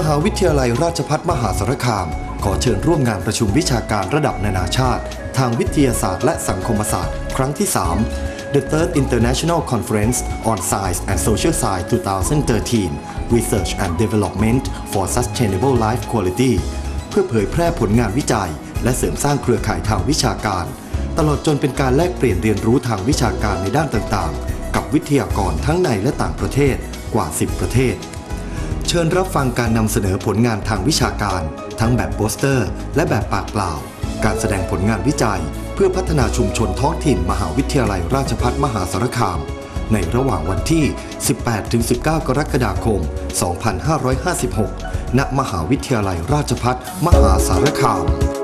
มหาวิทยาลัยราชภัฏมหาสารคาม ขอเชิญร่วมงานประชุมวิชาการระดับนานาชาติ ทางวิทยาศาสตร์และสังคมศาสตร์ ครั้งที่ 3 The Third International Conference on Science and Social Science 2013 Research and Development for Sustainable Life Quality เพื่อเผยแพร่ผลงานวิจัย และเสริมสร้างเครือข่ายทางวิชาการ ตลอดจนเป็นการแลกเปลี่ยนเรียนรู้ทางวิชาการในด้านต่างๆ กับวิทยากรทั้งในและต่างประเทศกว่า 10 ประเทศ เชิญรับฟังการนำเสนอผลงานทางวิชาการ ทั้งแบบโปสเตอร์ และแบบปากเปล่า การแสดงผลงานวิจัย เพื่อพัฒนาชุมชนท้องถิ่นมหาวิทยาลัยราชภัฏมหาสารคาม ในระหว่างวันที่ 18-19 กรกฎาคม 2556 ณ มหาวิทยาลัยราชภัฏมหาสารคาม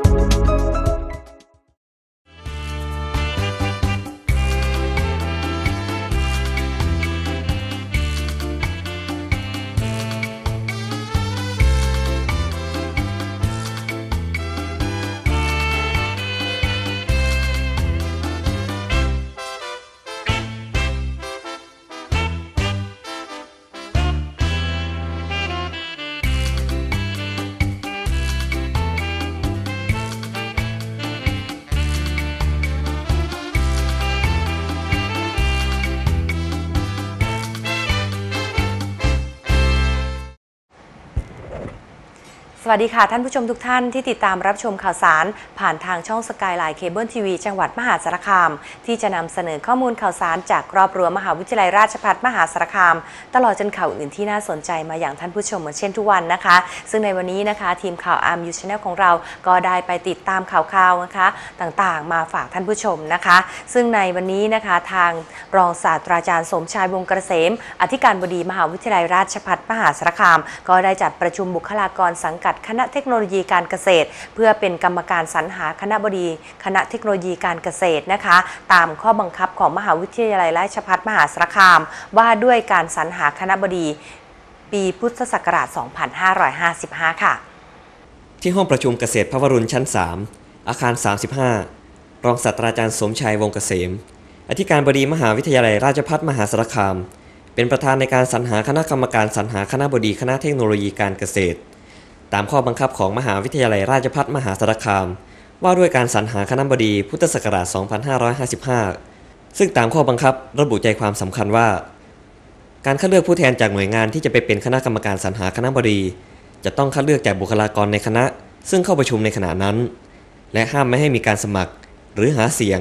วัสดีค่ะ ท่านผู้ชมทุกท่านที่ติดตามรับชมข่าวสาร ผ่านทางช่องสกายไลน์เคเบิลทีวีจังหวัดมหาสารคาม ที่จะนำเสนอข้อมูลข่าวสารจากรอบรั้วมหาวิทยาลัยราชภัฏมหาสารคาม ตลอดจนข่าวอื่นที่น่าสนใจมาอย่างท่านผู้ชมเหมือนเช่นทุกวันนะคะ ซึ่งในวันนี้นะคะ ทีมข่าวอาร์มยูชแนลของเราก็ได้ไปติดตามข่าวคราวนะคะ ต่างๆ มาฝากท่านผู้ชมนะคะ ซึ่งในวันนี้นะคะทางรองศาสตราจารย์สมชายวงศ์เกษมอธิการบดีมหาวิทยาลัยราชภัฏมหาสารคาม ก็ได้จัดประชุมบุคลากรสังกัดคณะเทคโนโลยีการเกษตร เพื่อเป็นกรรมการสรรหาคณะบดี คณะเทคโนโลยีการเกษตรนะคะ ตามข้อบังคับของมหาวิทยาลัยราชภัฏมหาสารคาม ว่าด้วยการสรรหาคณะบดีปีพุทธศักราช 2555 ค่ะ ที่ห้องประชุมเกษตรพระวรุณชั้น 3 อาคาร 35 รองศาสตราจารย์สมชัยวงเกษม อธิการบดีมหาวิทยาลัยราชภัฏมหาสารคาม เป็นประธานในการสรรหาคณะกรรมการสรรหาคณะบดีคณะเทคโนโลยีการเกษตร ตามข้อบังคับของมหาวิทยาลัยราชภัฏมหาสารคาม ว่าด้วยการสรรหาคณะบดีพุทธศักราช 2555 ซึ่งตามข้อบังคับระบุใจความสำคัญว่า การคัดเลือกผู้แทนจากหน่วยงานที่จะไปเป็นคณะกรรมการสรรหาคณะบดี จะต้องคัดเลือกจากบุคลากรในคณะ ซึ่งเข้าประชุมในขณะนั้น และห้ามไม่ให้มีการสมัคร หรือหาเสียง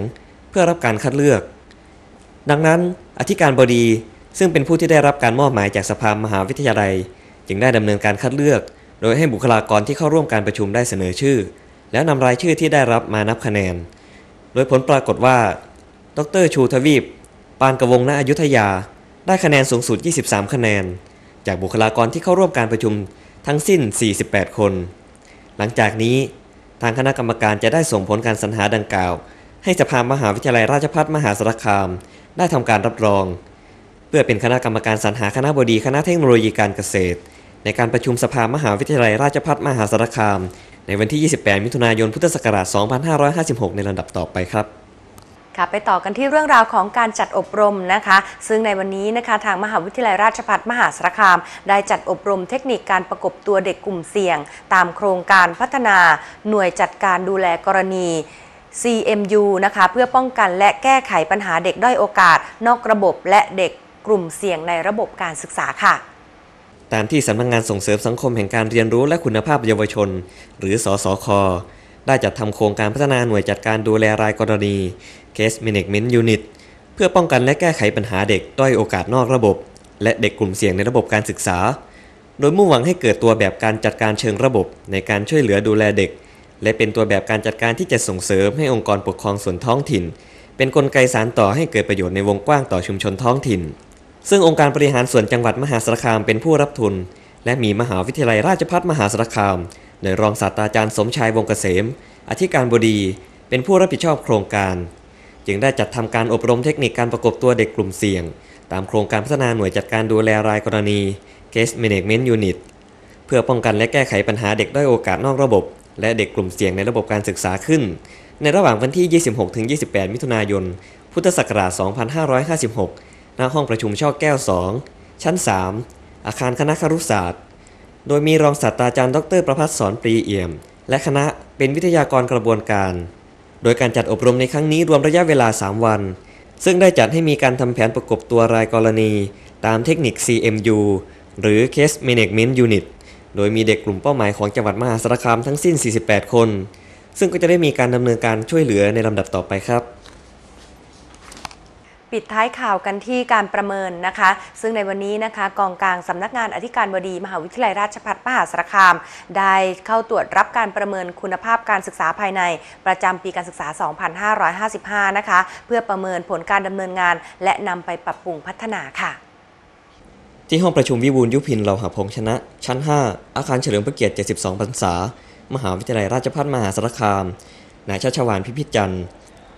เพื่อรับการคัดเลือก ดังนั้น อธิการบดีซึ่งเป็นผู้ที่ได้รับการมอบหมายจากสภามหาวิทยาลัย จึงได้ดำเนินการคัดเลือก โดยให้บุคลากรที่เข้าร่วมการประชุมได้เสนอชื่อ แล้วนำรายชื่อที่ได้รับมานับคะแนน โดยผลปรากฏว่า ดรชูทวีป ปานกระวงณอยุธยา ได้คะแนนสูงสุด 23 คะแนน จากบุคลากรที่เข้าร่วมการประชุมทั้งสิ้น 48 คน หลังจากนี้ทางคณะกรรมการจะได้ส่งผลการสรรหาดังกล่าว ให้สภามหาวิทยาลัยราชภัฏมหาสารคาม ได้ทำการรับรอง เพื่อเป็นคณะกรรมการสรรหาคณะบดีคณะเทคโนโลยีการเกษตร ในการประชุมสภามหาวิทยาลัยราชภัฏมหาสารคาม ในวันที่ 28 มิถุนายน พุทธศักราช 2556 ในลำดับต่อไปครับค่ะไปต่อกันที่เรื่องราวของการจัดอบรมนะคะ ซึ่งในวันนี้นะคะทางมหาวิทยาลัยราชภัฏมหาสารคาม ได้จัดอบรมเทคนิคการประกบตัวเด็กกลุ่มเสี่ยง ตามโครงการพัฒนาหน่วยจัดการดูแลกรณี CMU นะคะเพื่อป้องกันและแก้ไขปัญหาเด็กด้อยโอกาส นอกระบบและเด็กกลุ่มเสี่ยงในระบบการศึกษาค่ะ ตามที่สำนักงงานส่งเสริมสังคมแห่งการเรียนรู้และคุณภาพเยาวชน หรือสสคได้จัดทำโครงการพัฒนาหน่วยจัดการดูแลรายกรณี Case Management Unit เพื่อป้องกันและแก้ไขปัญหาเด็กด้อยโอกาสนอกระบบ และเด็กกลุ่มเสี่ยงในระบบการศึกษา โดยมุ่งหวังให้เกิดตัวแบบการจัดการเชิงระบบ ในการช่วยเหลือดูแลเด็ก และเป็นตัวแบบการจัดการที่จะส่งเสริมให้องค์กรปกครองส่วนท้องถิ่น เป็นนกลไกสารต่อให้เกิดประโยชน์ในวงกว้างต่อชุมชนท้องถิ่น ซึ่งองค์การบริหารส่วนจังหวัดมหาสารคามเป็นผู้รับทุน และมีมหาวิทยาลัยราชภัฏมหาสารคาม โดยรองศาสตราจารย์สมชายวงเกษม อธิการบดี เป็นผู้รับผิดชอบโครงการ จึงได้จัดทำการอบรมเทคนิคการประกบตัวเด็กกลุ่มเสี่ยง ตามโครงการพัฒนาหน่วยจัดการดูแลรายกรณี Case Management Unit เพื่อป้องกันและแก้ไขปัญหาเด็กด้อยโอกาสนอกระบบ และเด็กกลุ่มเสี่ยงในระบบการศึกษาขึ้น ในระหว่างวันที่ 26-28 มิถุนายน พุทธศักราช 2556 ณห้องประชุมช่อแก้ว 2 ชั้น 3 อาคารคณะครุศาสตร์ โดยมีรองศาสตราจารย์ดรประพัฒสอนปรีเอี่ยม และคณะเป็นวิทยากรกระบวนการ โดยการจัดอบรมในครั้งนี้รวมระยะเวลา 3 วัน ซึ่งได้จัดให้มีการทำแผนประกบตัวรายกรณี ตามเทคนิค CMU หรือ Case Management Unit โดยมีเด็กกลุ่มเป้าหมายของจังหวัดมหาสารคามทั้งสิ้น 48 คน ซึ่งก็จะได้มีการดำเนินการช่วยเหลือในลำดับต่อไปครับ ปิดท้ายข่าวกันที่การประเมินนะคะ ซึ่งในวันนี้นะคะ กองกลางสำนักงานอธิการบดี มหาวิทยาลัยราชภัฏมหาสารคาม ได้เข้าตรวจรับการประเมินคุณภาพการศึกษาภายใน ประจำปีการศึกษา 2555 นะคะ เพื่อประเมินผลการดำเนินงาน และนำไปปรับปรุงพัฒนาค่ะ ที่ห้องประชุมวิบูลยุพินเราหะพงชนะ ชั้น 5 อาคารเฉลิมพระเกียรติ 72 พรรษา มหาวิทยาลัยราชภัฏมหาสารคาม นายชัชวานพิพิธจันทร์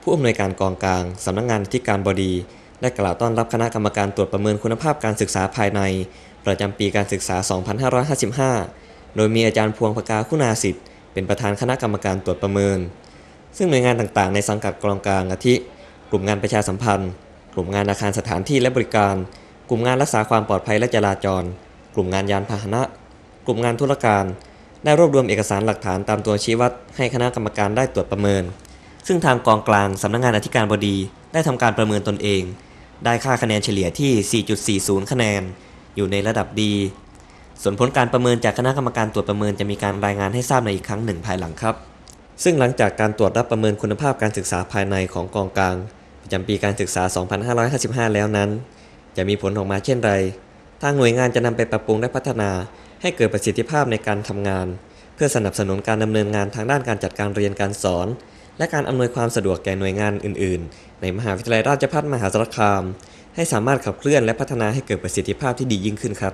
ผู้อำนวยการกองกลางสำนักงานที่การบดี ได้กล่าวต้อนรับคณะกรรมการตรวจประเมินคุณภาพการศึกษาภายใน ประจำปีการศึกษา 2555 โดยมีอาจารย์พวงพกาคุณาสิทธิ์เป็นประธานคณะกรรมการตรวจประเมิน ซึ่งหน่วยงานต่างๆ ในสังกัดกองกลางอาทิ กลุ่มงานประชาสัมพันธ์ กลุ่มงานอาคารสถานที่และบริการ กลุ่มงานรักษาความปลอดภัยและจราจร กลุ่มงานยานพาหนะ กลุ่มงานธุรการ ได้รวบรวมเอกสารหลักฐานตามตัวชี้วัดให้คณะกรรมการได้ตรวจประเมิน ซึ่งทางกองกลางสำนักงานอธิการบดีได้ทำการประเมินตนเอง ได้ค่าคะแนนเฉลี่ยที่ 4.40 คะแนน อยู่ในระดับดี ส่วนผลการประเมินจากคณะกรรมการตรวจประเมินจะมีการรายงานให้ทราบในอีกครั้งหนึ่งภายหลังครับ ซึ่งหลังจากการตรวจรับประเมินคุณภาพการศึกษาภายในของกองกลางประจำปีการศึกษา 2555 แล้วนั้น จะมีผลออกมาเช่นไร ทางหน่วยงานจะนำไปปรับปรุงและพัฒนาให้เกิดประสิทธิภาพในการทำงาน เพื่อสนับสนุนการดำเนินงานทางด้านการจัดการเรียนการสอน และการอำนวยความสะดวกแก่หน่วยงานอื่น ๆ ในมหาวิทยาลัยราชภัฏมหาสารคาม ให้สามารถขับเคลื่อนและพัฒนาให้เกิดประสิทธิภาพที่ดียิ่งขึ้นครับ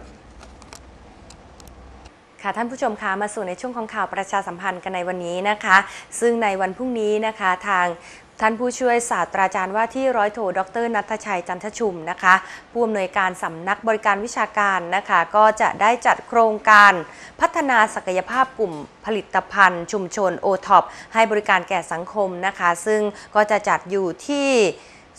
ค่ะท่านผู้ชมคะมาสู่ในช่วงของข่าวประชาสัมพันธ์กันในวันนี้นะคะ ซึ่งในวันพรุ่งนี้นะคะทาง ท่านผู้ช่วยศาสตราจารย์ว่าที่ร้อยโทดรนัทชัยจันทชุมนะคะผู้อำนวยการสำนักบริการวิชาการนะคะก็จะได้จัดโครงการพัฒนาศักยภาพกลุ่มผลิตภัณฑ์ ชุมชนโอท็อปให้บริการแก่สังคมนะคะ ซึ่งก็จะจัดอยู่ที่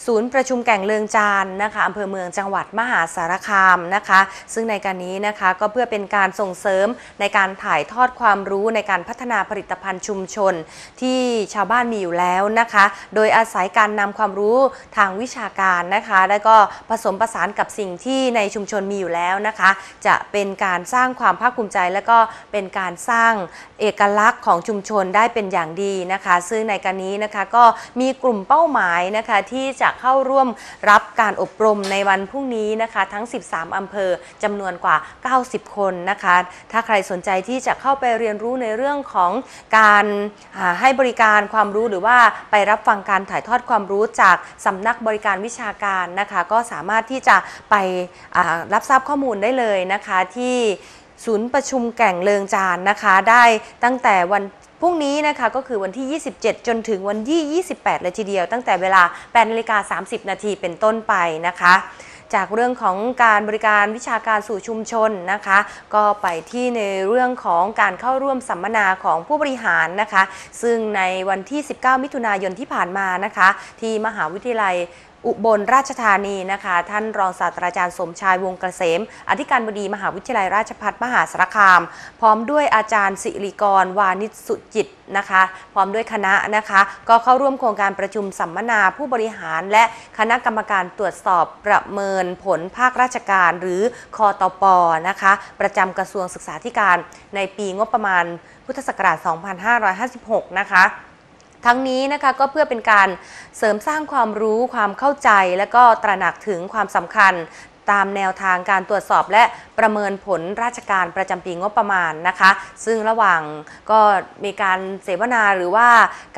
ศูนย์ประชุมแก่งเลืองจานนะคะอำเภอเมืองจังหวัดมหาสารคามนะคะ ซึ่งในการนี้นะคะก็เพื่อเป็นการส่งเสริมในการถ่ายทอดความรู้ในการพัฒนาผลิตภัณฑ์ชุมชน ที่ชาวบ้านมีอยู่แล้วนะคะ โดยอาศัยการนำความรู้ทางวิชาการนะคะ แล้วก็ผสมประสานกับสิ่งที่ในชุมชนมีอยู่แล้วนะคะ จะเป็นการสร้างความภาคภูมิใจ และก็เป็นการสร้างเอกลักษณ์ของชุมชนได้เป็นอย่างดีนะคะ ซึ่งในการนี้นะคะก็มีกลุ่มเป้าหมายนะคะที่จะะเข้าร่วมรับการอบรมในวันพรุ่งนี้นะคะ ทั้ง 13 อำเภอจำนวนกว่า 90 คนนะคะ ถ้าใครสนใจที่จะเข้าไปเรียนรู้ในเรื่องของการให้บริการความรู้หรือว่าไปรับฟังการถ่ายทอดความรู้จากสำนักบริการวิชาการนะคะ ก็สามารถที่จะไปรับทราบข้อมูลได้เลยนะคะที่ศูนย์ประชุมแก่งเลิงจานนะคะ ได้ตั้งแต่วัน พรุ่งนี้นะคะก็คือวันที่ 27 จนถึงวันที่ 28 เลยทีเดียว ตั้งแต่เวลา8นาฬิกา30 นาทีเป็นต้นไปนะคะจากเรื่องของการบริการวิชาการสู่ชุมชนนะคะ ก็ไปที่ในเรื่องของการเข้าร่วมสัมมนาของผู้บริหารนะคะ ซึ่งในวันที่ 19 มิถุนายนที่ผ่านมานะคะ ที่มหาวิทยาลัย อุบลราชธานีนะคะ ท่านรองศาสตราจารย์สมชายวงศ์เกษม อธิการบดีมหาวิทยาลัยราชภัฏมหาสารคาม พร้อมด้วยอาจารย์สิริกร วานิสุจิตนะคะ พร้อมด้วยคณะนะคะ ก็เข้าร่วมโครงการประชุมสัมมนาผู้บริหาร และคณะกรรมการตรวจสอบประเมินผลภาคราชการ หรือคอตปอนะคะ ประจำกระทรวงศึกษาธิการในปีงบประมาณพุทธศักราช 2556 นะคะ ทั้งนี้นะคะก็เพื่อเป็นการเสริมสร้างความรู้ความเข้าใจ และก็ตระหนักถึงความสำคัญ ตามแนวทางการตรวจสอบและประเมินผลราชการประจำปีงบประมาณนะคะ ซึ่งระหว่างก็มีการเสวนาหรือว่า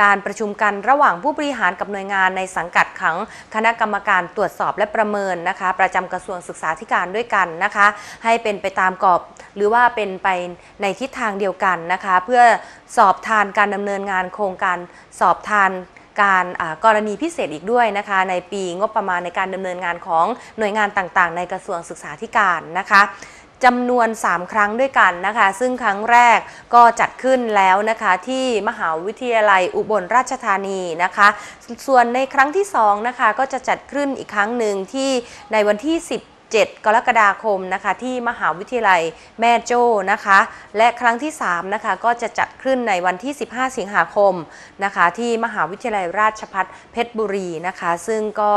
การประชุมกันระหว่างผู้บริหารกับหน่วยงานในสังกัดของคณะกรรมการตรวจสอบและประเมินนะคะ ประจำกระทรวงศึกษาธิการด้วยกันนะคะ ให้เป็นไปตามกรอบหรือว่าเป็นไปในทิศทางเดียวกันนะคะ เพื่อสอบทานการดำเนินงานโครงการสอบทาน การกรณีพิเศษอีกด้วยนะคะ ในปีงบประมาณในการดำเนินงานของหน่วยงานต่างๆ ในกระทรวงศึกษาธิการนะคะจำนวน 3 ครั้งด้วยกันนะคะ ซึ่งครั้งแรกก็จัดขึ้นแล้วนะคะที่มหาวิทยาลัยอุบลราชธานีนะคะ ส่วนในครั้งที่2นะคะก็จะจัดขึ้นอีกครั้งหนึ่งที่ในวันที่ 10 7 กรกฎาคมนะคะที่มหาวิทยาลัยแม่โจ้นะคะ และครั้งที่3นะคะก็จะจัดขึ้นในวันที่ 15 สิงหาคมนะคะที่มหาวิทยาลัยราชภัฏเพชรบุรีนะคะ ซึ่งก็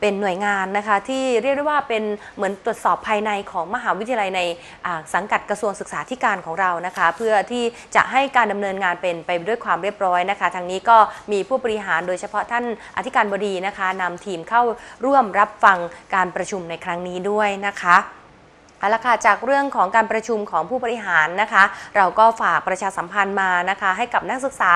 เป็นหน่วยงานนะคะที่เรียกได้ว่าเป็นเหมือนตรวจสอบภายในของมหาวิทยาลัยในสังกัดกระทรวงศึกษาธิการของเรานะคะ เพื่อที่จะให้การดำเนินงานเป็นไปด้วยความเรียบร้อยนะคะทางนี้ก็มีผู้บริหารโดยเฉพาะท่านอธิการบดีนะคะนำทีมเข้าร่วมรับฟังการประชุมในครั้งนี้ด้วยนะคะเอาละค่ะจากเรื่องของการประชุมของผู้บริหารนะคะ เราก็ฝากประชาสัมพันธ์มานะคะ ให้กับนักศึกษา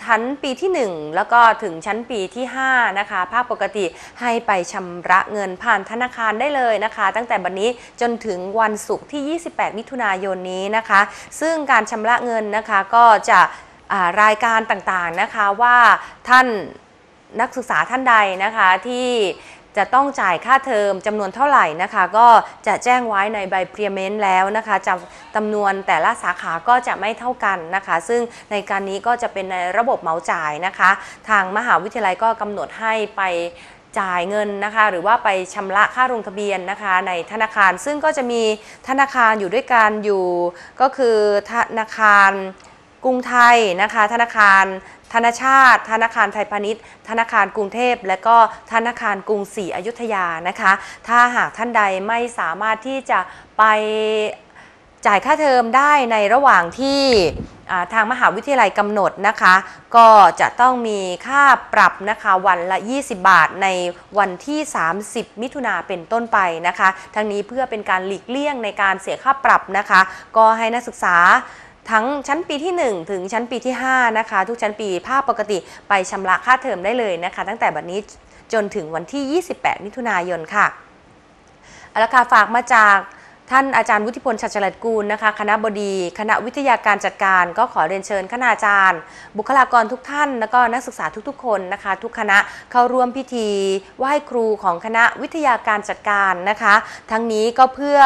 ชั้นปีที่ 1 แล้วก็ถึงชั้นปีที่ 5 นะคะ ภาคปกติให้ไปชำระเงินผ่านธนาคารได้เลยนะคะ ตั้งแต่บันนี้จนถึงวันศุกร์ที่ 28 มิถุนายนนี้นะคะ ซึ่งการชำระเงินนะคะก็จะรายการต่างๆนะคะว่าท่านนักศึกษาท่านใดนะคะที่ จะต้องจ่ายค่าเทอมจำนวนเท่าไหร่นะคะ ก็จะแจ้งไว้ในใบเ r รียเมนต์แล้วนะคะจำจำนวนแต่ละสาขาก็จะไม่เท่ากันนะคะ ซึ่งในการนี้ก็จะเป็นในระบบเหมาจ่ายนะคะ ทางมหาวิทยาลัยก็กำหนดให้ไปจ่ายเงินนะคะ หรือว่าไปชำระค่าลงทะเบียนนะคะ ในธนาคารซึ่งก็จะมีธนาคารอยู่ด้วยกันอยู่ ก็คือธนาคารกรุงไทยนะคะ ธนาคาร ธนาชาติ ธนาคารไทยพาณิชย์ ธนาคารกรุงเทพ และก็ธนาคารกรุงศรีอยุธยานะคะ ถ้าหากท่านใดไม่สามารถที่จะไปจ่ายค่าเทอมได้ในระหว่างที่ทางมหาวิทยาลัยกำหนดนะคะ ก็จะต้องมีค่าปรับนะคะวันละ 20 บาทในวันที่ 30 มิถุนาเป็นต้นไปนะคะ ทั้งนี้เพื่อเป็นการหลีกเลี่ยงในการเสียค่าปรับนะคะ ก็ให้นักศึกษา ทั้งชั้นปีที่ 1 ถึงชั้นปีที่ 5 นะคะ ทุกชั้นปีภาคปกติไปชำระค่าเทอมได้เลยนะคะ ตั้งแต่บัดนี้จนถึงวันที่ 28 มิถุนายนค่ะเอาละค่ะฝากมาจากท่านอาจารย์วุฒิพลชัดเฉลิมกูลนะคะ คณะบดีคณะวิทยาการจัดการ ก็ขอเรียนเชิญคณาจารย์ บุคลากรทุกท่าน แล้วก็นักศึกษาทุกๆ คนนะคะ ทุกคณะเข้าร่วมพิธีไหว้ครูของคณะวิทยาการจัดการนะคะ ทั้งนี้ก็เพื่อ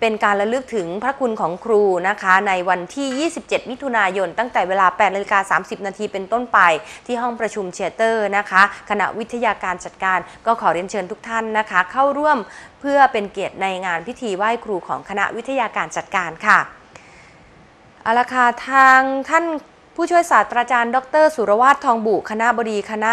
เป็นการระลึกถึงพระคุณของครูนะคะ ในวันที่ 27 มิถุนายน ตั้งแต่เวลา8นาฬิกา30 นาทีเป็นต้นไป ที่ห้องประชุมเชเตอร์นะคะ คณะวิทยาการจัดการก็ขอเรียนเชิญทุกท่านนะคะ เข้าร่วมเพื่อเป็นเกียรติในงานพิธีไหว้ครูของคณะวิทยาการจัดการค่ะอาละค่ะทางท่านผู้ช่วยศาสตราจารย์ ดร สุรวาททองบุคณะบดีคณะ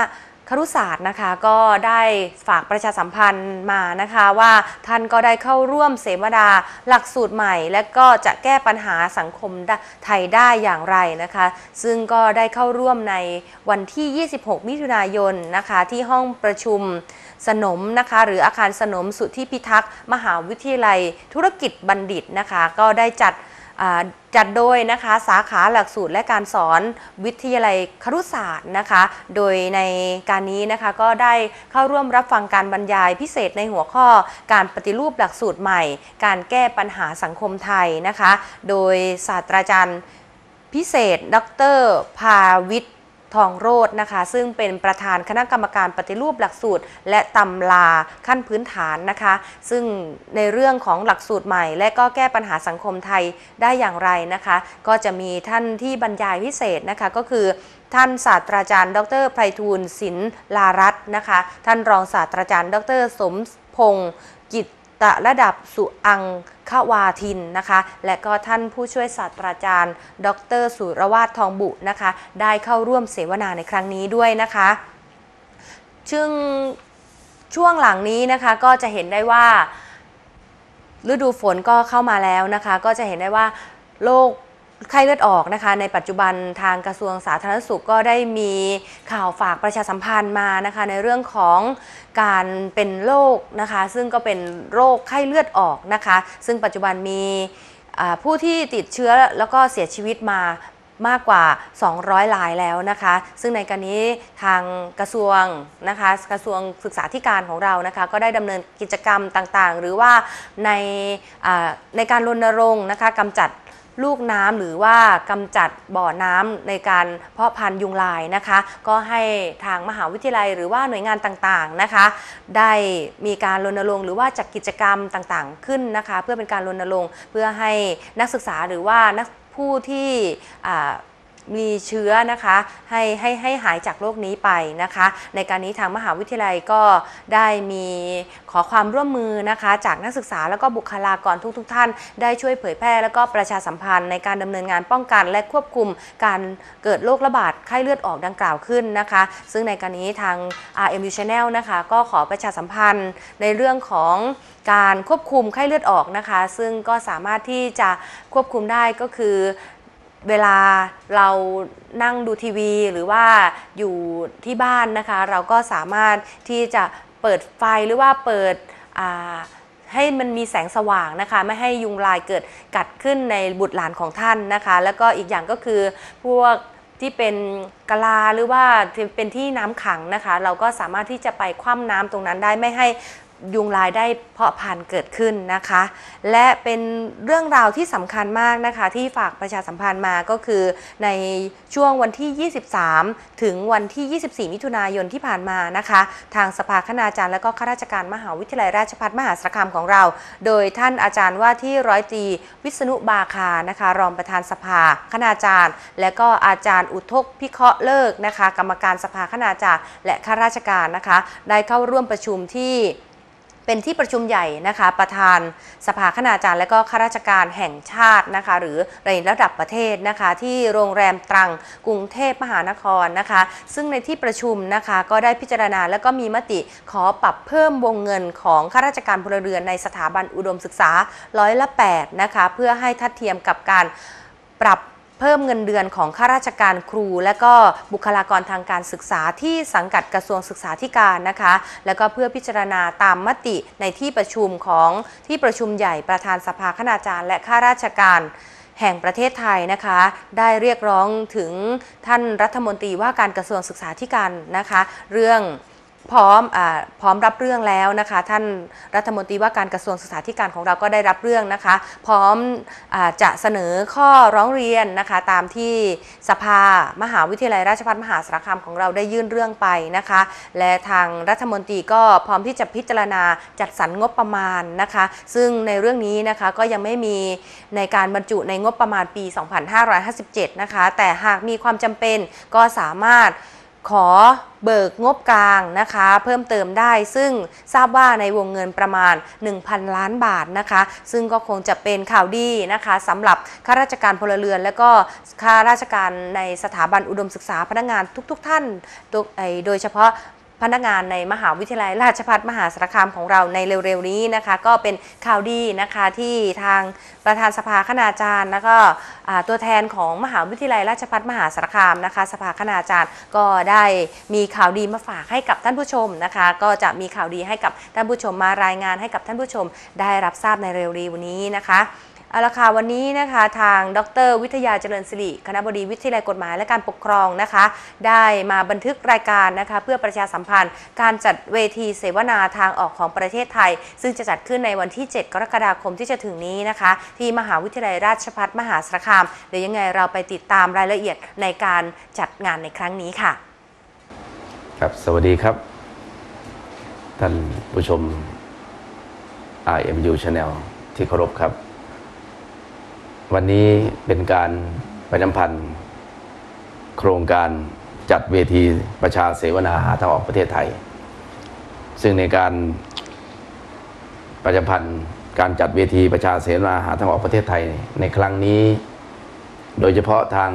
ครุศาสตร์นะคะก็ได้ฝากประชาสัมพันธ์มานะคะว่าท่านก็ได้เข้าร่วมเสวนาหลักสูตรใหม่ และก็จะแก้ปัญหาสังคมไทยได้อย่างไรนะคะ ซึ่งก็ได้เข้าร่วมในวันที่ 26 มิถุนายนนะคะที่ห้องประชุมสนมนะคะหรืออาคารสนมสุทธิพิทักษ์ มหาวิทยาลัยธุรกิจบัณฑิตนะคะ ก็ได้จัด จัดโดยนะคะสาขาหลักสูตรและการสอนวิทยาลัยครุศาสตร์นะคะ โดยในการนี้นะคะก็ได้เข้าร่วมรับฟังการบรรยายพิเศษในหัวข้อการปฏิรูปหลักสูตรใหม่ การแก้ปัญหาสังคมไทยนะคะ โดยศาสตราจารย์พิเศษ ดร ภาวิทย์ ทองโรจนะคะ ซึ่งเป็นประธานคณะกรรมการปฏิรูปหลักสูตร และตำราขั้นพื้นฐานนะคะ ซึ่งในเรื่องของหลักสูตรใหม่ และก็แก้ปัญหาสังคมไทยได้อย่างไรนะคะ ก็จะมีท่านที่บรรยายพิเศษนะคะก็คือท่านศาสตราจารย์ ดรไพฑูรย์ศิลลารัตน์นะคะ ท่านรองศาสตราจารย์ ดร สมพงศ์ ตะระดับสุอังขวาทินนะคะ และก็ท่านผู้ช่วยศาสตราจารย์ ดร สุรวาททองบุนะคะ ได้เข้าร่วมเสวนาในครั้งนี้ด้วยนะคะซึ่งช่วงหลังนี้นะคะก็จะเห็นได้ว่า ฤดูฝนก็เข้ามาแล้วนะคะ ก็จะเห็นได้ว่าโรค ไข้เลือดออกนะคะ ในปัจจุบันทางกระทรวงสาธารณสุขก็ได้มีข่าวฝากประชาสัมพันธ์มานะคะ ในเรื่องของการเป็นโรคนะคะ ซึ่งก็เป็นโรคไข้เลือดออกนะคะ ซึ่งปัจจุบันมีผู้ที่ติดเชื้อแล้วก็เสียชีวิตมามากกว่า 200รายแล้วนะคะ ซึ่งในการนี้ทางกระทรวงนะคะ กระทรวงศึกษาธิการของเรานะคะ ก็ได้ดำเนินกิจกรรมต่างๆ หรือว่าในในการรณรงค์นะคะกำจัด ลูกน้ำหรือว่ากำจัดบ่อน้ำในการเพาะพันธุ์ยุงลายนะคะ ก็ให้ทางมหาวิทยาลัยหรือว่าหน่วยงานต่างๆนะคะ ได้มีการรณรงค์หรือว่าจัดกิจกรรมต่างๆขึ้นนะคะ เพื่อเป็นการรณรงค์เพื่อให้นักศึกษาหรือว่านักผู้ที่ มีเชื้อนะคะให้ให้ให้หายจากโรคนี้ไปนะคะ ในการนี้ทางมหาวิทยาลัยก็ได้มีขอความร่วมมือนะคะ จากนักศึกษาแล้วก็บุคลากรทุกๆทท่าน ได้ช่วยเผยแพร่แล้วก็ประชาสัมพันธ์ในการดำเนินงานป้องกัน และควบคุมการเกิดโรคระบาดไข้เลือดออกดังกล่าวขึ้นนะคะ ซึ่งในการนี้ทาง RMU Channel นะคะก็ขอประชาสัมพันธ์ในเรื่องของการควบคุมไข้เลือดออกนะคะ ซึ่งก็สามารถที่จะควบคุมได้ก็คือ เวลาเรานั่งดูทีวี หรือว่าอยู่ที่บ้านนะคะ เราก็สามารถที่จะเปิดไฟหรือว่าเปิดให้มันมีแสงสว่างนะคะ ไม่ให้ยุงลายเกิดกัดขึ้นในบุตรหลานของท่านนะคะ แล้วก็อีกอย่างก็คือพวกที่เป็นกะลาหรือว่าเป็นที่น้ำขังนะคะ เราก็สามารถที่จะไปคว่ำน้ำตรงนั้นได้ไม่ให้ ยุงลายได้เพาะพันธุ์เกิดขึ้นนะคะ และเป็นเรื่องราวที่สำคัญมากนะคะ ที่ฝากประชาสัมพันธ์มาก็คือในช่วงวันที่ 23 ถึงวันที่ 24 มิถุนายนที่ผ่านมานะคะ ทางสภาคณาจารย์และก็ข้าราชการมหาวิทยาลัยราชภัฏมหาสารคามของเรา โดยท่านอาจารย์ว่าที่ร้อยตรีวิษณุบาคานะคะ รองประธานสภาคณาจารย์ และก็อาจารย์อุทกพิเคราะห์เลิกนะคะ กรรมการสภาคณาจารย์ และข้าราชการนะคะ ได้เข้าร่วมประชุมที่ เป็นที่ประชุมใหญ่นะคะ ประธานสภาคณาจารย์และก็ข้าราชการแห่งชาตินะคะ หรือในระดับประเทศนะคะ ที่โรงแรมตรังกรุงเทพมหานครนะคะ ซึ่งในที่ประชุมนะคะก็ได้พิจารณาและก็มีมติขอปรับเพิ่มวงเงินของข้าราชการพลเรือนในสถาบันอุดมศึกษาร้อยละ8นะคะเพื่อให้ทัดเทียมกับการปรับ เพิ่มเงินเดือนของข้าราชการครู และก็บุคลากรทางการศึกษาที่สังกัดกระทรวงศึกษาธิการนะคะ แล้วก็เพื่อพิจารณาตามมติในที่ประชุมของที่ประชุมใหญ่ประธานสภาคณาจารย์ และข้าราชการแห่งประเทศไทยนะคะ ได้เรียกร้องถึงท่านรัฐมนตรีว่าการกระทรวงศึกษาธิการนะคะ เรื่อง พร้อมอพร้อมรับเรื่องแล้วนะคะ ท่านรัฐมนตรีว่าการกระทรวงศึกษาธิการของเราก็ได้รับเรื่องนะคะ พร้อมอจะเสนอข้อร้องเรียนนะคะ ตามที่สภามหาวิทยาลัยราชภัฏมหาสารคามของเราได้ยื่นเรื่องไปนะคะ และทางรัฐมนตรีก็พร้อมที่จะพิจารณาจัดสรรงบประมาณนะคะ ซึ่งในเรื่องนี้นะคะก็ยังไม่มีในการบรรจุในงบประมาณปี 2557 นะคะ แต่หากมีความจำเป็นก็สามารถ ขอเบิกงบกลางนะคะ เพิ่มเติมได้ซึ่งทราบว่าในวงเงินประมาณ 1,000 ล้านบาทนะคะ ซึ่งก็คงจะเป็นข่าวดีนะคะสำหรับข้าราชการพลเรือน และก็ข้าราชการในสถาบันอุดมศึกษาพนักงานทุก ๆ ท่าน โดยเฉพาะ พนักงานในมหาวิทยาลัยราชภัฏมหาสารคามของเราในเร็วๆนี้นะคะ ก็เป็นข่าวดีนะคะที่ทางประธานสภาคณาจารย์ แล้วก็ตัวแทนของมหาวิทยาลัยราชภัฏมหาสารคามนะคะ สภาคณาจารย์ก็ได้มีข่าวดีมาฝากให้กับท่านผู้ชมนะคะ ก็จะมีข่าวดีให้กับท่านผู้ชมมารายงานให้กับท่านผู้ชมได้รับทราบในเร็วๆนี้นะคะ เอาละค่ะวันนี้นะคะทางดร วิทยาเจริญศิริคณะบดีวิทยาลัยกฎหมายและการปกครองนะคะ ได้มาบันทึกรายการนะคะ เพื่อประชาสัมพันธ์ การจัดเวทีเสวนาทางออกของประเทศไทย ซึ่งจะจัดขึ้นในวันที่ 7 กรกฎาคมที่จะถึงนี้นะคะ ที่มหาวิทยาลัยราชภัฏมหาสารคามเดี๋ยวยังไงเราไปติดตามรายละเอียดในการจัดงานในครั้งนี้ค่ะ ครับสวัสดีครับ ท่านผู้ชม IMU Channel ที่เคารพครับ วันนี้เป็นการประจำพันธ์โครงการจัดเวทีประชาเสวนาหาทางออกประเทศไทย ซึ่งในการประจำพันธ์การจัดเวทีประชาเสวนาหาทางออกประเทศไทย ในครั้งนี้ โดยเฉพาะทาง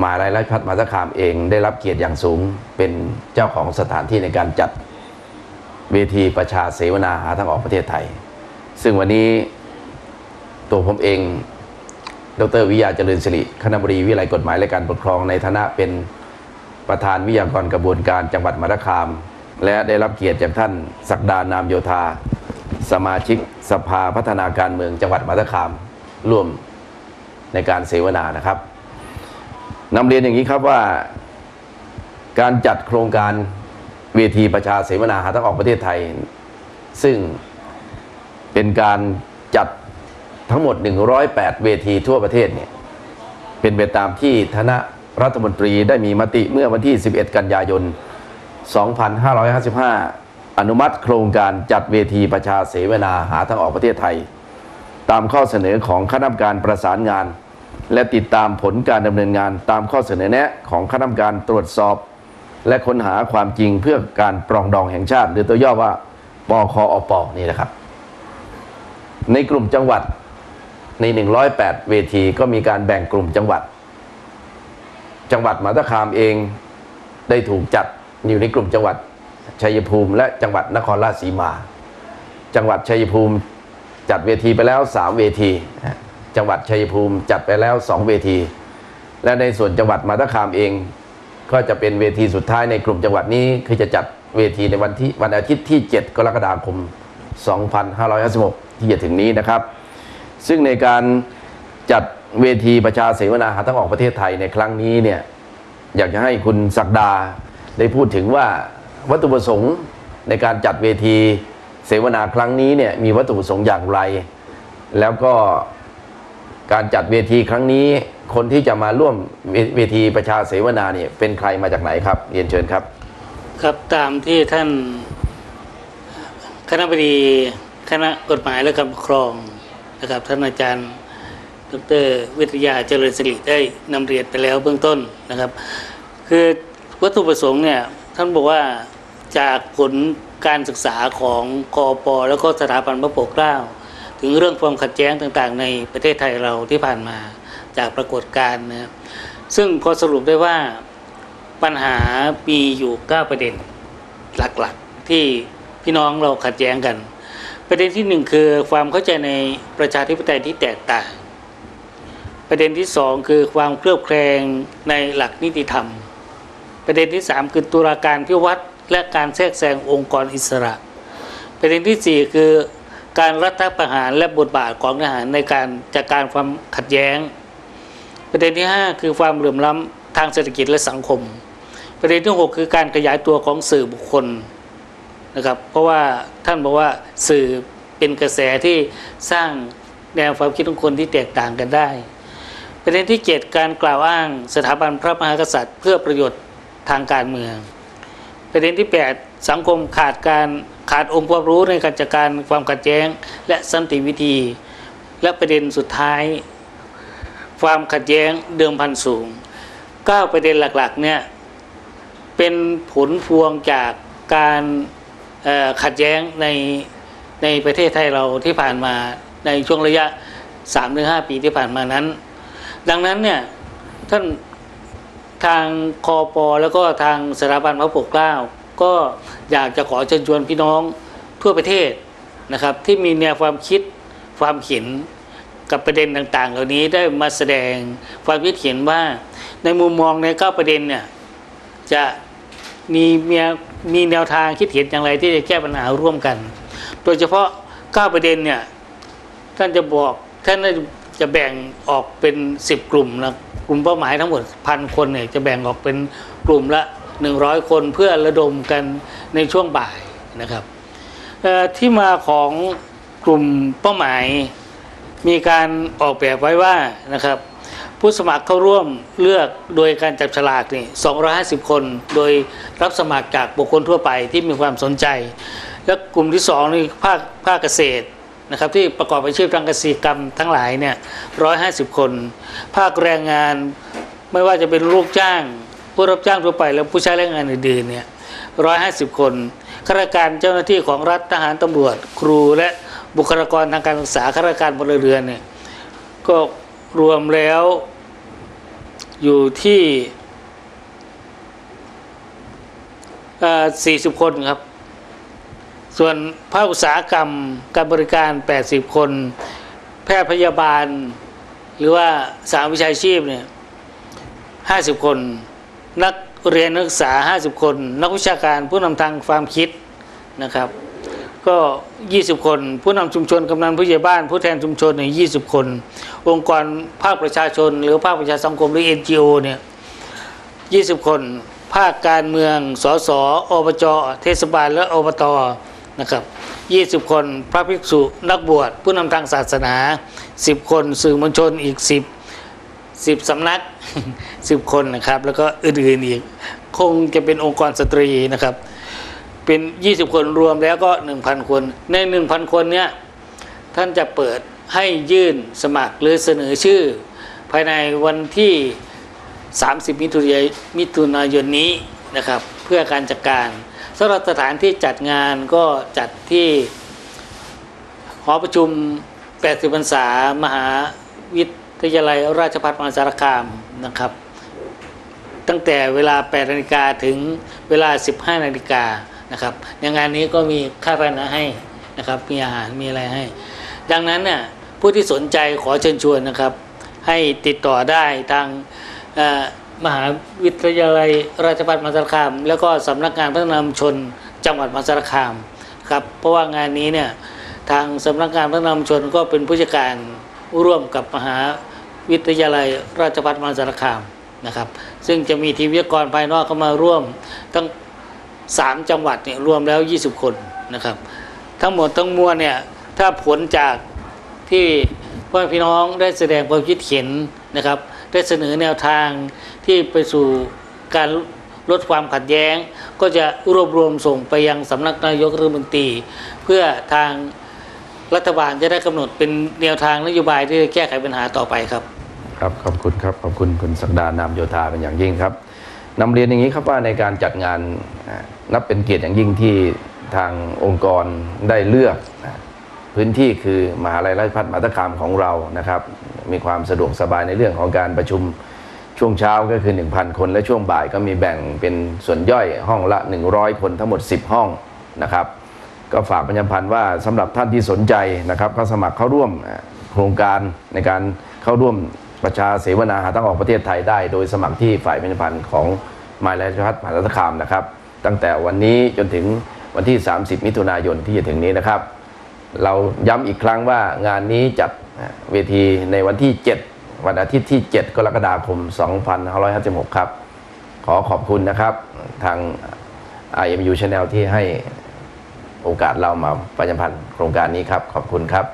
มหาลัยราชภัฏมหาสารคามเองได้รับเกียรติอย่างสูงเป็นเจ้าของสถานที่ในการจัดเวทีประชาเสวนาหาทางออกประเทศไทย ซึ่งวันนี้ ตัวผมเอง ดรวิยาเจริญสิริคณบดีวิไลกฎหมายและการปกครองในฐานะเป็นประธานวิทยากรกระบวนการจังหวัดมหาสารคาม และได้รับเกียรติจากท่านศักดานามโยธา สมาชิกสภาพัฒนาการเมืองจังหวัดมหาสารคาม ร่วมในการเสวนานะครับนำเรียนอย่างนี้ครับว่า การจัดโครงการเวทีประชาเสวนาหาทางออกประเทศไทย ซึ่งเป็นการจัด ทั้งหมด 108 เวทีทั่วประเทศเนี่ยเป็นไปตามที่คณะรัฐมนตรีได้มีมติเมื่อวันที่ 11 กันยายน 2555 อนุมัติโครงการจัดเวทีประชาเสวนาหาทางออกประเทศไทย ตามข้อเสนอของคณะกรรมการประสานงาน และติดตามผลการดำเนินงานตามข้อเสนอแนะของคณะกรรมการตรวจสอบ และค้นหาความจริงเพื่อการปรองดองแห่งชาติ หรือตัวย่อว่าปคอปนี่นะครับ ในกลุ่มจังหวัด ใน 108 เวทีก็มีการแบ่งกลุ่มจังหวัด จังหวัดมหาสารคามเองได้ถูกจัดอยู่ในกลุ่มจังหวัดชัยภูมิ และจังหวัดนครราชสีมา จังหวัดชัยภูมิจัดเวทีไปแล้ว 3 เวที จังหวัดชัยภูมิจัดไปแล้ว 2 เวที และในส่วนจังหวัดมหาสารคามเอง ก็จะเป็นเวทีสุดท้ายในกลุ่มจังหวัดนี้คือจะจัดเวทีในวันที่วันอาทิตย์ที่ 7 กรกฎาคม 2556 ที่จะถึงนี้นะครับ ซึ่งในการจัดเวทีประชาเสวนาหาทางออกประเทศไทยในครั้งนี้เนี่ยอยากจะให้คุณศักดาได้พูดถึงว่าวัตถุประสงค์ในการจัดเวทีเสวนาครั้งนี้เนี่ยมีวัตถุประสงค์อย่างไร แล้วก็การจัดเวทีครั้งนี้คนที่จะมาร่วมเวเวทีประชาเสวนาเนี่ยเป็นใครมาจากไหนครับเรียนเชิญครับ ครับตามที่ท่านคณะบดีคณะกฎหมายและการปกครอง นะครับท่านอาจารย์ดรวิทยาเจริญสิริได้นำเรียนไปแล้วเบื้องต้นนะครับ คือวัตถุประสงค์เนี่ยท่านบอกว่าจากผลการศึกษาของกอปแล้วก็สถาบันพระปกเกล้า ถึงเรื่องความขัดแย้งต่างๆ ในประเทศไทยเราที่ผ่านมาจากปรากฏการณ์นะครับซึ่งพอสรุปได้ว่าปัญหามีอยู่ 9 ประเด็นหลักๆ ที่พี่น้องเราขัดแย้งกัน ประเด็นที่หนึ่งคือความเข้าใจในประชาธิปไตยที่แตกต่าง ประเด็นที่สองคือความเคลือบแคลงในหลักนิติธรรม ประเด็นที่สามคือตุลาการพิวัตรและการแทรกแซงองค์กรอิสระ ประเด็นที่สี่คือการรัฐประหารและบทบาทของทหารในการจัดการความขัดแย้ง ประเด็นที่ 5 คือความเหลื่อมล้ำทางเศรษฐกิจและสังคม ประเด็นที่ 6 คือการขยายตัวของสื่อบุคคล นะครับ เพราะว่าท่านบอกว่าสื่อเป็นกระแสที่สร้างแนวความคิดของคนที่แตกต่างกันได้ ประเด็นที่ 7 การกล่าวอ้างสถาบันพระมหากษัตริย์ เพื่อประโยชน์ทางการเมือง ประเด็นที่ 8 สังคมขาดการขาดองค์ความรู้ในการจัดการความขัดแย้ง และสันติวิธี และประเด็นสุดท้าย ความขัดแย้งเดิมพันสูง 9 ประเด็นหลักๆเนี่ยเป็นผลพวงจากการ ขัดแย้งในในประเทศไทยเราที่ผ่านมาในช่วงระยะ3-5ปีที่ผ่านมานั้น ดังนั้นเนี่ยท่านทางคอปอแล้วก็ทางสถาบันพระปกเกล้า ก็อยากจะขอเชิญชวนพี่น้องทั่วประเทศนะครับ ที่มีแนวความคิดความเห็นกับประเด็นต่างๆ เหล่านี้ได้มาแสดงความคิดเห็นว่าในมุมมองในเก้าประเด็นเนี่ยจะมีมี มีแนวทางคิดเห็นอย่างไรที่จะแก้ปัญหาร่วมกัน โดยเฉพาะเก้าประเด็นเนี่ยท่านจะบอกท่านจะแบ่งออกเป็น 10 กลุ่มนะกลุ่มเป้าหมายทั้งหมดพันคนเนี่ยจะแบ่งออกเป็นกลุ่มละ 100 คนเพื่อระดมกันในช่วงบ่ายนะครับที่มาของกลุ่มเป้าหมายมีการออกแบบไว้ว่านะครับ ผู้สมัครเข้าร่วมเลือกโดยการจับฉลากนี่250 คน โดยรับสมัครจากบุคคลทั่วไปที่มีความสนใจ และกลุ่มที่สองนี่ภาคภาคเกษตรนะครับที่ประกอบอาชีพทางเกษตรกรรมทั้งหลายเนี่ย150 คน ภาคแรงงานไม่ว่าจะเป็นลูกจ้าง ผู้รับจ้างทั่วไป และผู้ใช้แรงงานอื่นๆเนี่ย150 คนข้าราชการเจ้าหน้าที่ของรัฐทหารตำรวจ ครูและบุคลากรทางการศึกษาข้าราชการพลเรือนเนี่ยก็ รวมแล้วอยู่ที่ 40 คนครับ ส่วนภาคอุตสาหกรรมการบริการ 80 คน แพทย์พยาบาล หรือว่าสามวิชาชีพเนี่ย 50 คน นักเรียนนักศึกษา 50 คน นักวิชาการผู้นำทางความคิดนะครับ ก็ 20 คน ผู้นำชุมชนกำนันผู้ใหญ่บ้าน ผู้แทนชุมชนเนี่ย20 คน องค์กรภาคประชาชน หรือภาคประชาสังคมหรือ NGO เนี่ย20 คน ภาคการเมืองสสอบจเทศบาลและอบตนะครับ20 คนพระภิกษุนักบวชผู้นำทางศาสนา 10 คนสื่อมวลชนอีก 10 10สำนัก 10 คนนะครับ แล้วก็อื่นๆอีก คงจะเป็นองค์กรสตรีนะครับ เป็น 20 คนรวมแล้วก็ 1,000 คน ใน 1,000 คนเนี่ยท่านจะเปิด ให้ยื่นสมัครหรือเสนอชื่อ ภายในวันที่ 30 มิถุนายนมิถุนายนนี้นะครับ เพื่อการจัดการสำหรับสถานที่จัดงานก็จัดที่หอประชุม 80พรรษามหาวิทยาลัยราชภัฏมหาสารคามนะครับ ตั้งแต่เวลา 8 นาฬิกาถึงเวลา 15 นาฬิกานะครับในงานนี้ก็มีค่าพนะให้นะครับ มีอาหารมีอะไรให้ ดังนั้นเนี่ย ผู้ที่สนใจขอเชิญชวนนะครับ ให้ติดต่อได้ทางมหาวิทยาลัยราชภัฏมหาสารคาม แล้วก็สำนักงานพัฒนามชนจังหวัดมหาสารคามครับเพราะว่างานนี้เนี่ยทางสำนักงานพัฒนามชนก็เป็นผู้จัดการร่วมกับมหาวิทยาลัยราชภัฏมหาสารคามนะครับ ซึ่งจะมีทีมวิทยากรภายนอกเข้ามาร่วมตั้งสามจังหวัดเนี่ยรวมแล้ว 20 คนนะครับ ทั้งหมดทั้งมวลเนี่ยถ้าผลจาก ที่พ่อพี่น้องได้แสดงความคิดเห็นนะครับ ได้เสนอแนวทางที่ไปสู่การลดความขัดแย้ง ก็จะรวบรวมส่งไปยังสำนักนายกรัฐมนตรี เพื่อทางรัฐบาลจะได้กำหนดเป็นแนวทางนโยบายที่จะแก้ไขปัญหาต่อไปครับ ครับขอบคุณครับขอบคุณคุณศักดานามโยธาเป็นอย่างยิ่งครับนำเรียนอย่างนี้ครับว่าในการจัดงานนับเป็นเกียรติอย่างยิ่งที่ทางองค์กรได้เลือก พื้นที่คือมหาลัยราชภัฏมหาสารคามของเรานะครับ มีความสะดวกสบายในเรื่องของการประชุมช่วงเช้าก็คือ 1,000 คน และช่วงบ่ายก็มีแบ่งเป็นส่วนย่อยห้องละ 100 คนทั้งหมด 10 ห้องนะครับ ก็ฝากประชาพันธ์ว่าสำหรับท่านที่สนใจนะครับก็สมัครเข้าร่วมโครงการในการเข้าร่วมประชาเสวนาหาทางออกประเทศไทยได้ โดยสมัครที่ฝ่ายประชาพันธ์ของมายราชพัฒมหาสารคามนะครับ ตั้งแต่วันนี้จนถึงวันที่ 30 มิถุนายนที่จะถึงนี้นะครับ เราย้ำอีกครั้งว่างานนี้จัดเวทีในวันที่ 7 วันอาทิตย์ที่ 7 กรกฎาคม 2556 ครับ ขอขอบคุณนะครับ ทาง IMU Channel ที่ให้โอกาสเรามาประชาสัมพันธ์โครงการนี้ครับ ขอบคุณครับ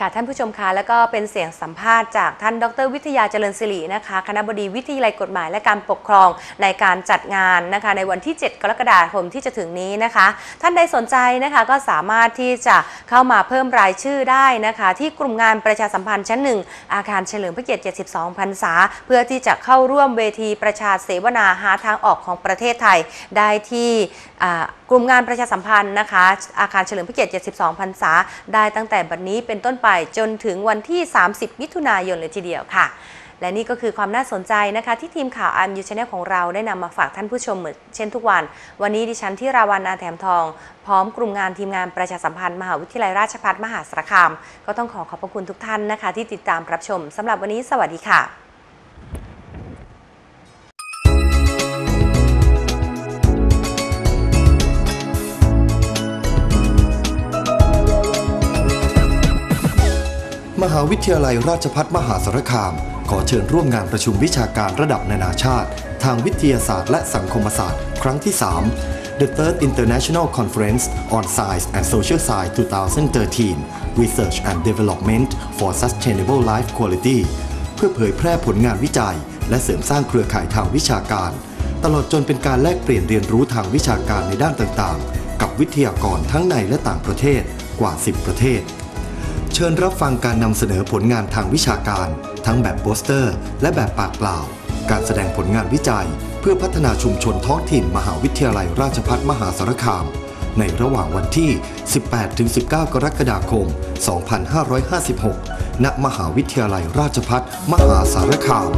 ค่ะท่านผู้ชมคะแล้วก็เป็นเสียงสัมภาษณ์จากท่านดร วิทยาเจริญศิรินะคะ คณะบดีวิทยาลัยกฎหมายและการปกครองในการจัดงานนะคะ ในวันที่ 7 กรกฎาคมที่จะถึงนี้นะคะ ท่านใดสนใจนะคะก็สามารถที่จะเข้ามาเพิ่มรายชื่อได้นะคะ ที่กลุ่มงานประชาสัมพันธ์ชั้นหนึ่งอาคารเฉลิมพระเกียรติ 72 พรรษา เพื่อที่จะเข้าร่วมเวทีประชาเสวนาหาทางออกของประเทศไทยได้ที่ กลุ่มงานประชาสัมพันธ์นะคะ อาคารเฉลิมพระเกียรติ72พรรษา ได้ตั้งแต่บัดนนี้เป็นต้นไปจนถึงวันที่ 30 มิถุนายนเลยทีเดียวค่ะ และนี่ก็คือความน่าสนใจนะคะ ที่ทีมข่าวอันยูชแนลของเราได้นำมาฝากท่านผู้ชมเหมือนเช่นทุกวัน วันนี้ดิฉันที่ราวันอาแถมทอง พร้อมกลุ่มงานทีมงานประชาสัมพันธ์มหาวิทยาลัยราชภัฏมหาสารคาม ก็ต้องขอขอบพระคุณทุกท่านนะคะ ที่ติดตามรับชมสำหรับวันนี้สวัสดีค่ะ มหาวิทยาลัยราชภัฏมหาสารคาม ขอเชิญร่วมงานประชุมวิชาการระดับนานาชาติ ทางวิทยาศาสตร์และสังคมศาสตร์ ครั้งที่ 3 The Third International Conference on Science and Social Science 2013 Research and Development for Sustainable Life Quality เพื่อเผยแพร่ผลงานวิจัย และเสริมสร้างเครือข่ายทางวิชาการ ตลอดจนเป็นการแลกเปลี่ยนเรียนรู้ทางวิชาการในด้านต่างๆ กับวิทยากรทั้งในและต่างประเทศกว่า 10 ประเทศ ชิญรับฟังการนำเสนอผลงานทางวิชาการ ทั้งแบบโปสเตอร์ และแบบปากเปล่า การแสดงผลงานวิจัย เพื่อพัฒนาชุมชนท้องถิ่นมหาวิทยาลัยราชภัฏมหาสารคาม ในระหว่างวันที่ 18-19 กรกฎาคม 2556 ณ มหาวิทยาลัยราชภัฏมหาสารคาม